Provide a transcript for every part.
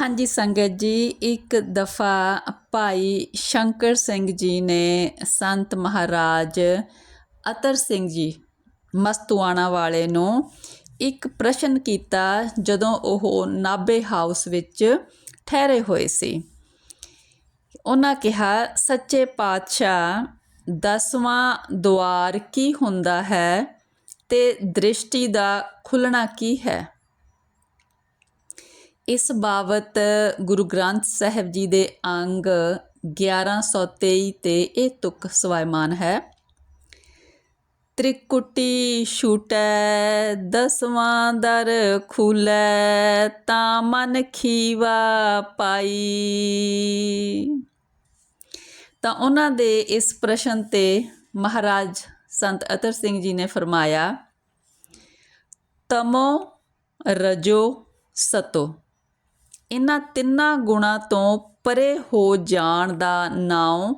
ਹਾਂਜੀ, ਸੰਗਤ ਜੀ, ਇੱਕ ਦਫਾ ਭਾਈ ਸ਼ੰਕਰ ਸਿੰਘ ਜੀ ਨੇ ਸੰਤ ਮਹਾਰਾਜ ਅਤਰ ਸਿੰਘ ਜੀ ਮਸਤੂਆਣਾ ਵਾਲੇ ਨੂੰ ਇੱਕ ਪ੍ਰਸ਼ਨ ਕੀਤਾ ਜਦੋਂ ਉਹ ਨਾਬੇ ਹਾਊਸ ਵਿੱਚ ਠਹਿਰੇ ਹੋਏ ਸੀ। ਉਹਨਾਂ ਕਿਹਾ, ਸੱਚੇ ਪਾਤਸ਼ਾਹ, ਦਸਵਾਂ ਦੁਆਰ ਕੀ ਹੁੰਦਾ ਹੈ ਤੇ ਦ੍ਰਿਸ਼ਟੀ ਦਾ ਖੁੱਲਣਾ ਕੀ ਹੈ? ਇਸ ਬਾਬਤ ਗੁਰੂ ਗ੍ਰੰਥ ਸਾਹਿਬ ਜੀ ਦੇ ਅੰਗ 1123 ਤੇ ਇਹ ਤੁਕ ਸਵਾਇਮਾਨ ਹੈ। ਤ੍ਰਿਕੁਟੀ ਛੂਟੈ, ਦਸਵਾਂ ਦਰ ਖੁਲੈ, ਤਾਂ ਮਨ ਖੀਵਾ ਪਾਈ। ਤਾਂ ਉਹਨਾਂ ਦੇ ਇਸ ਪ੍ਰਸ਼ਨ ਤੇ ਮਹਾਰਾਜ ਸੰਤ ਅਤਰ ਸਿੰਘ ਜੀ ਨੇ ਫਰਮਾਇਆ, ਤਮੋ ਰਜੋ ਸਤੋ। ਇਹਨਾਂ ਤਿੰਨਾਂ ਗੁਣਾਂ ਤੋਂ ਪਰੇ ਹੋ ਜਾਣ ਦਾ ਨਾਮ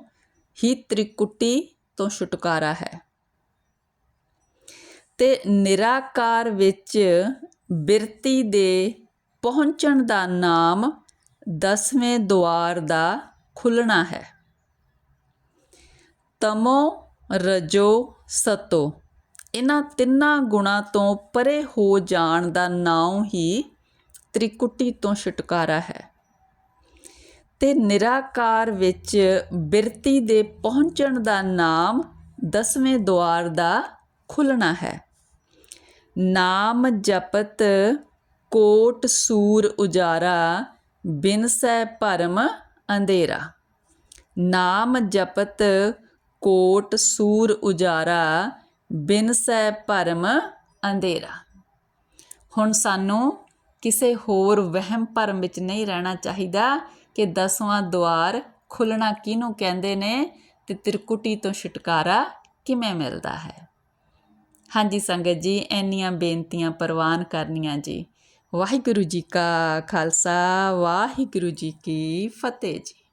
ਹੀ ਤ੍ਰਿਕੁਟੀ ਤੋਂ ਛੁਟਕਾਰਾ ਹੈ। ਤੇ ਨਿਰਾਕਾਰ ਵਿੱਚ ਬਿਰਤੀ ਦੇ ਪਹੁੰਚਣ ਦਾ ਨਾਮ ਦਸਵੇਂ ਦੁਆਰ ਦਾ ਖੁੱਲਣਾ ਹੈ। ਤਮੋ ਰਜੋ ਸਤੋ। ਇਹਨਾਂ ਤਿੰਨਾਂ ਗੁਣਾਂ ਤੋਂ ਪਰੇ ਹੋ ਜਾਣ ਦਾ ਨਾਮ ਹੀ ਤ੍ਰਿਕੁਟੀ ਤੋਂ ਛੁਟਕਾਰਾ ਹੈ। ਤੇ ਨਿਰਾਕਾਰ ਵਿੱਚ ਬਿਰਤੀ ਦੇ ਪਹੁੰਚਣ ਦਾ ਨਾਮ ਦਸਵੇਂ ਦੁਆਰ ਦਾ ਖੁੱਲਣਾ ਹੈ। ਨਾਮ ਜਪਤ ਕੋਟ ਸੂਰ ਉਜਾਰਾ ਬਿਨ ਸਹਿ ਭਰਮ ਅੰਧੇਰਾ। ਨਾਮ ਜਪਤ ਕੋਟ ਸੂਰ ਉਜਾਰਾ ਬਿਨ ਸਹਿ ਭਰਮ ਅੰਧੇਰਾ। ਹੁਣ ਸਾਨੂੰ ਕਿਸੇ ਹੋਰ ਵਹਿਮ ਭਰਮ ਵਿੱਚ ਨਹੀਂ ਰਹਿਣਾ ਚਾਹੀਦਾ ਕਿ ਦਸਵਾਂ ਦੁਆਰ ਖੁੱਲਣਾ ਕਿਹਨੂੰ ਕਹਿੰਦੇ ਨੇ ਤੇ ਤ੍ਰਿਕੁਟੀ ਤੋਂ ਛੁਟਕਾਰਾ ਕਿਵੇਂ ਮਿਲਦਾ ਹੈ? ਹਾਂਜੀ ਸੰਗਤ ਜੀ, ਇੰਨੀਆਂ ਬੇਨਤੀਆਂ ਪ੍ਰਵਾਨ ਕਰਨੀਆਂ ਜੀ। ਵਾਹਿਗੁਰੂ ਜੀ ਕਾ ਖਾਲਸਾ, ਵਾਹਿਗੁਰੂ ਜੀ ਕੀ ਫਤਿਹ ਜੀ।